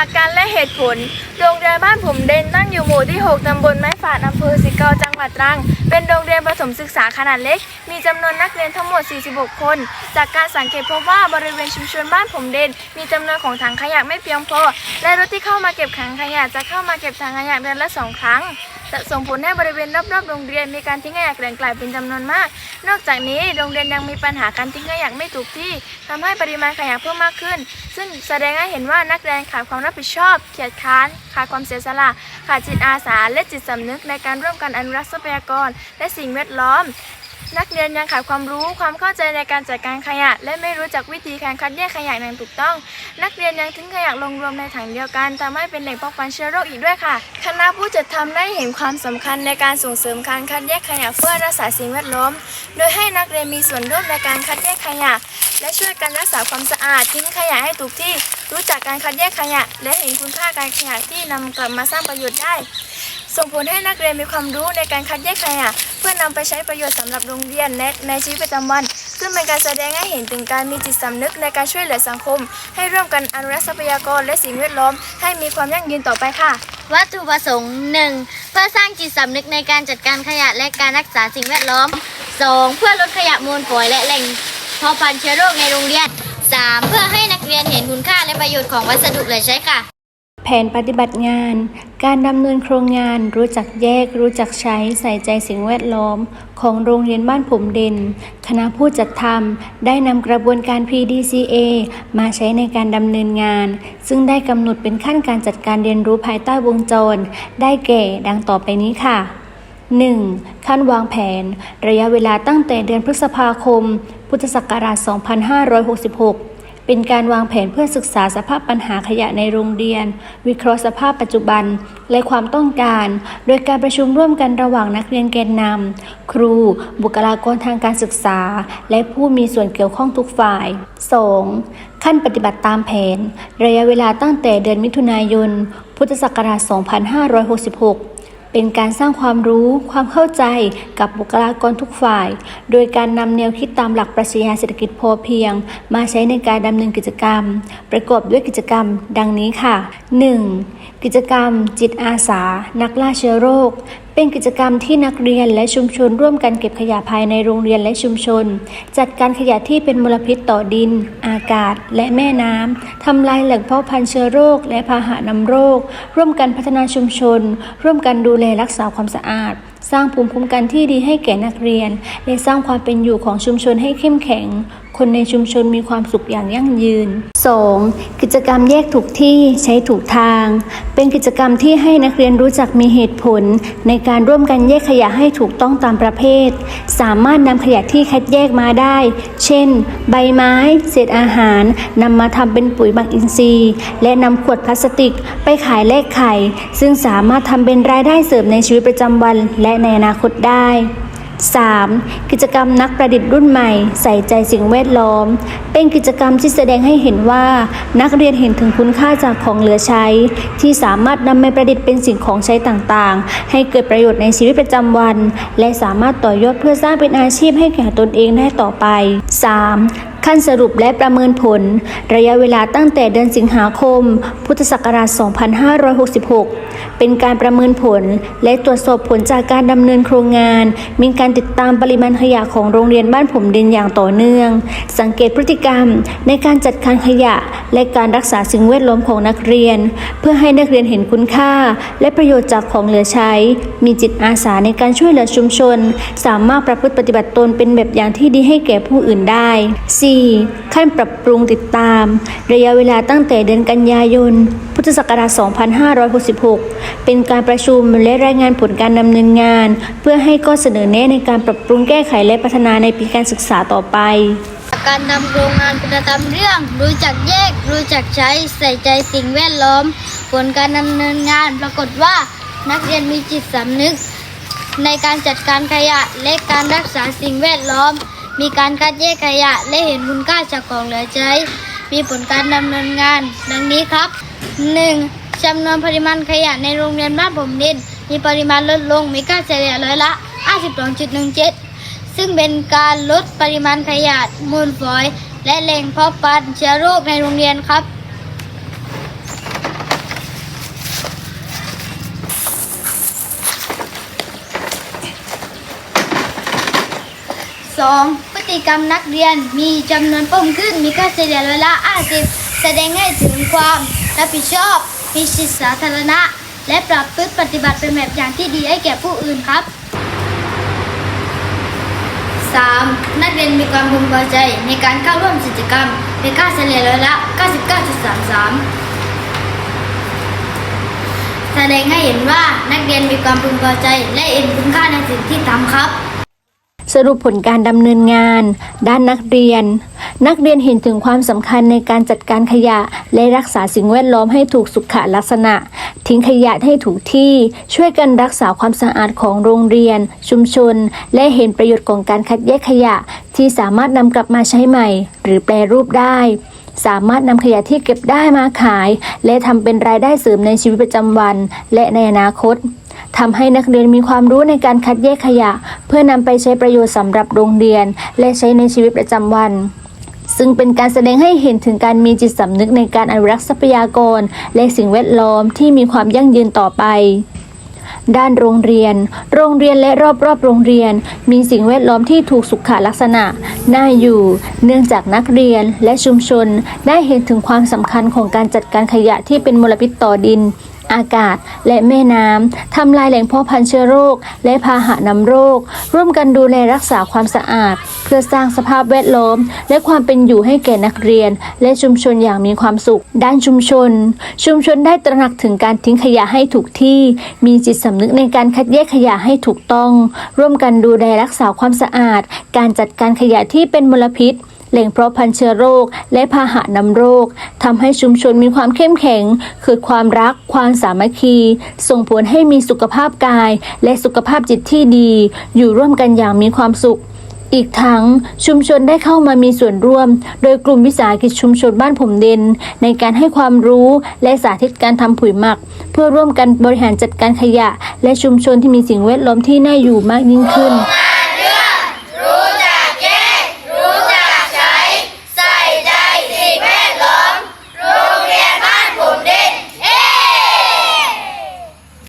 หลักการและเหตุผล โรงเรียนบ้านผมเด่นตั้งอยู่หมู่ที่ 6 ตำบลไม้ฝาดอำเภอสิเกาจังหวัดตรัง เป็นโรงเรียนประถมศึกษาขนาดเล็ก มีจำนวนนักเรียนทั้งหมด 46 คน จากการสังเกตพบว่าบริเวณชุมชนบ้านผมเด่นมีจำนวนของถังขยะไม่เพียงพอ และรถที่เข้ามาเก็บถังขยะจะเข้ามาเก็บถังขยะเดือนละสองครั้งจะส่งผลให้บริเวณรอบๆโรงเรียนมีการทิ้งขยะแกลื่งกลายเป็นจำนวนมาก นอกจากนี้โรงเรียนยังมีปัญหาการทิ้งขยะไม่ถูกที่ทำให้ปริมาณขยะเพิ่มมากขึ้น ซึ่งแสดงให้เห็นว่านักเรียนขาดความรับผิดชอบ เกียจค้านขาดความเสียสละขาดจิตอาสาและจิตสำนึกในการร่วมกันอนุรักษ์ทรัพยากร และสิ่งแวดล้อม นักเรียนยังขาดความรู้ความเข้าใจในการจัดการขยะ และไม่รู้จักวิธีการคัดแยกขยะอย่างถูกต้อง นักเรียนยังทิ้งขยะลงรวมในถังเดียวกันทำให้เป็นแหล่งป้องกันเชื้อโรคอีกด้วยค่ะ คณะผู้จัดทำได้เห็นความสำคัญในการส่งเสริมการคัดแยกขยะเพื่อรักษาสิ่งแวดล้อม โดยให้นักเรียนมีส่วนร่วมในการคัดแยกขยะ และช่วยกันรักษาความสะอาดทิ้งขยะให้ถูกที่ รู้จักการคัดแยกขยะ และเห็นคุณค่าการขยะที่นำกลับมาสร้างประโยชน์ได้ ส่งผลให้นักเรียนมีความรู้ในการคัดแยกขยะ เพื่อนำไปใช้ประโยชน์สำหรับโรงเรียนและในชีวิตประจำวัน ซึ่งเป็นการแสดงให้เห็นถึงการมีจิตสำนึกในการช่วยเหลือสังคม ให้ร่วมกันอนุรักษ์ทรัพยากรและสิ่งแวดล้อม ให้มีความยั่งยืนต่อไปค่ะ วัตถุประสงค์ 1. เพื่อสร้างจิตสำนึกในการจัดการขยะและการรักษาสิ่งแวดล้อม 2. เพื่อลดขยะมูลฝอยและแหล่งเพาะพันธุ์เชื้อโรคในโรงเรียน 3. เพื่อให้นักเรียนเห็นคุณค่าและประโยชน์ของวัสดุเหลือใช้ค่ะ แผนปฏิบัติงาน การดำเนินโครงงานรู้จักแยก รู้จักใช้ใส่ใจสิ่งแวดล้อม ของโรงเรียนบ้านผมเด่น คณะผู้จัดทำได้นำกระบวนการ PDCA มาใช้ในการดำเนินงาน ซึ่งได้กำหนดเป็นขั้นการจัดการเรียนรู้ภายใต้วงจร ได้แก่ดังต่อไปนี้ค่ะ 1. ขั้นวางแผน ระยะเวลาตั้งแต่เดือนพฤษภาคม พุทธศักราช 2566 เป็นการวางแผนเพื่อศึกษาสภาพปัญหาขยะในโรงเรียน วิเคราะห์สภาพปัจจุบันและความต้องการ โดยการประชุมร่วมกันระหว่างนักเรียนแกนนำครู บุคลากรทางการศึกษา และผู้มีส่วนเกี่ยวข้องทุกฝ่าย 2. ขั้นปฏิบัติตามแผน ระยะเวลาตั้งแต่เดือนมิถุนายน พุทธศักราช 2566 เป็นการสร้างความรู้ ความเข้าใจกับบุคลากรทุกฝ่าย โดยการนำแนวคิดตามหลักปรัชญาเศรษฐกิจพอเพียง มาใช้ในการดำเนินกิจกรรม ประกอบด้วยกิจกรรม ดังนี้ค่ะ 1. กิจกรรม จิตอาสา นักล่าเชื้อโรค เป็นกิจกรรมที่นักเรียนและชุมชนร่วมกันเก็บขยะภายในโรงเรียนและชุมชน จัดการขยะที่เป็นมลพิษต่อดิน อากาศ และแม่น้ำทำลายแหล่งเพาะพันธุ์เชื้อโรค และพาหะนำโรค ร่วมกันพัฒนาชุมชน ร่วมกันดูแลรักษาความสะอาด สร้างภูมิคุ้มกันที่ดีให้แก่นักเรียน และสร้างความเป็นอยู่ของชุมชนให้เข้มแข็ง คนในชุมชนมีความสุขอย่างยั่งยืน 2. กิจกรรมแยกถูกที่ใช้ถูกทาง เป็นกิจกรรมที่ให้นักเรียนรู้จักมีเหตุผล ในการร่วมกันแยกขยะให้ถูกต้องตามประเภท สามารถนำขยะที่คัดแยกมาได้ เช่น ใบไม้ เศษอาหารนำมาทำเป็นปุ๋ยหมักอินทรีย์ และนำขวดพลาสติกไปขายแลกไข่ ซึ่งสามารถทำเป็นรายได้เสริมในชีวิตประจำวันและในอนาคตได้ 3. กิจกรรมนักประดิษฐ์รุ่นใหม่ ใส่ใจสิ่งแวดล้อม เป็นกิจกรรมที่แสดงให้เห็นว่า นักเรียนเห็นถึงคุณค่าจากของเหลือใช้ ที่สามารถนำมาประดิษฐ์เป็นสิ่งของใช้ต่างๆ ให้เกิดประโยชน์ในชีวิตประจำวัน และสามารถต่อยอดเพื่อสร้างเป็นอาชีพให้แก่ตนเองได้ต่อไป 3. ขั้นสรุปและประเมินผล ระยะเวลาตั้งแต่เดือนสิงหาคม พุทธศักราช 2566 เป็นการประเมินผลและตรวจสอบผลจากการดำเนินโครงงาน มีการติดตามปริมาณขยะของโรงเรียนบ้านผมดินอย่างต่อเนื่อง สังเกตพฤติกรรมในการจัดการขยะ และการรักษาสิ่งแวดล้อมของนักเรียน เพื่อให้นักเรียนเห็นคุณค่า และประโยชน์จากของเหลือใช้ มีจิตอาสาในการช่วยเหลือชุมชน สามารถประพฤติปฏิบัติตนเป็นแบบอย่างที่ดีให้แก่ผู้อื่นได้ 4. ขั้นปรับปรุงติดตาม ระยะเวลาตั้งแต่เดือนกันยายน พุทธศักราช 2566 เป็นการประชุมและรายงานผลการดำเนินงาน เพื่อให้ข้อเสนอแนะในการปรับปรุงแก้ไขและพัฒนาในปีการศึกษาต่อไป การนำโครงงานคุณธรรมเรื่อง รู้จักแยก รู้จักใช้ใส่ใจสิ่งแวดล้อม ผลการดำเนินงานปรากฏว่านักเรียนมีจิตสำนึก ในการจัดการขยะและการรักษาสิ่งแวดล้อม มีการคัดแยกขยะและเห็นคุณค่าจากของเหลือใช้ มีผลการดำเนินงาน ดังนี้ครับ 1. จำนวนปริมาณขยะในโรงเรียนบ้านผมดิน มีปริมาณลดลง มีค่าเฉลี่ยร้อยละ 52.17 ซึ่งเป็นการลดปริมาณขยะมูลฝอย และแหล่งเพาะพันธุ์เชื้อโรคในโรงเรียนครับ 2. พฤติกรรมนักเรียนมีจำนวนเพิ่มขึ้นมีค่าเฉลี่ยร้อยละ50 แสดงให้ถึงความรับผิดชอบ มีสิทธิสาธารณะ และปรับพฤติปฏิบัติเป็นแบบอย่างที่ดีให้แก่ผู้อื่นครับ 3. นักเรียนมีความพึงพอใจในการเข้าร่วมกิจกรรมมีค่าเฉลี่ยร้อยละ 99.33แสดงให้เห็นว่านักเรียนมีความพึงพอใจและเห็นคุณค่าในสิ่งที่ทำครับ สรุปผลการดำเนินงาน ด้านนักเรียน นักเรียนเห็นถึงความสำคัญในการจัดการขยะ และรักษาสิ่งแวดล้อมให้ถูกสุขลักษณะ ทิ้งขยะให้ถูกที่ ช่วยกันรักษาความสะอาดของโรงเรียน ชุมชน และเห็นประโยชน์ของการคัดแยกขยะ ที่สามารถนำกลับมาใช้ใหม่ หรือแปรรูปได้สามารถนำขยะที่เก็บได้มาขาย และทำเป็นรายได้เสริมในชีวิตประจำวัน และในอนาคต ทำให้นักเรียนมีความรู้ในการคัดแยกขยะ เพื่อนำไปใช้ประโยชน์สำหรับโรงเรียน และใช้ในชีวิตประจำวัน ซึ่งเป็นการแสดงให้เห็นถึงการมีจิตสำนึกในการอนุรักษ์ทรัพยากร และสิ่งแวดล้อมที่มีความยั่งยืนต่อไปด้านโรงเรียน โรงเรียนและรอบๆ โรงเรียน มีสิ่งแวดล้อมที่ถูกสุขลักษณะ น่าอยู่ เนื่องจากนักเรียนและชุมชน ได้เห็นถึงความสำคัญของการจัดการขยะที่เป็นมลพิษต่อดิน อากาศ และแม่น้ำทำลายแหล่งเพาะพันธุ์เชื้อโรค และพาหะนำโรค ร่วมกันดูแลรักษาความสะอาด เพื่อสร้างสภาพแวดล้อม และความเป็นอยู่ให้แก่นักเรียน และชุมชนอย่างมีความสุข ด้านชุมชน ชุมชนได้ตระหนักถึงการทิ้งขยะให้ถูกที่ มีจิตสำนึกในการคัดแยกขยะให้ถูกต้อง ร่วมกันดูแลรักษาความสะอาด การจัดการขยะที่เป็นมลพิษ แหล่งเพาะพันธุ์เชื้อโรค และพาหะนำโรคทำให้ชุมชนมีความเข้มแข็งคือความรัก ความสามัคคี ส่งผลให้มีสุขภาพกาย และสุขภาพจิตที่ดี อยู่ร่วมกันอย่างมีความสุขอีกทั้งชุมชนได้เข้ามามีส่วนร่วม โดยกลุ่มวิสาหกิจชุมชนบ้านผมเด่นในการให้ความรู้และสาธิตการทำผุยหมัก เพื่อร่วมกันบริหารจัดการขยะ และชุมชนที่มีสิ่งแวดล้อมที่น่าอยู่มากยิ่งขึ้น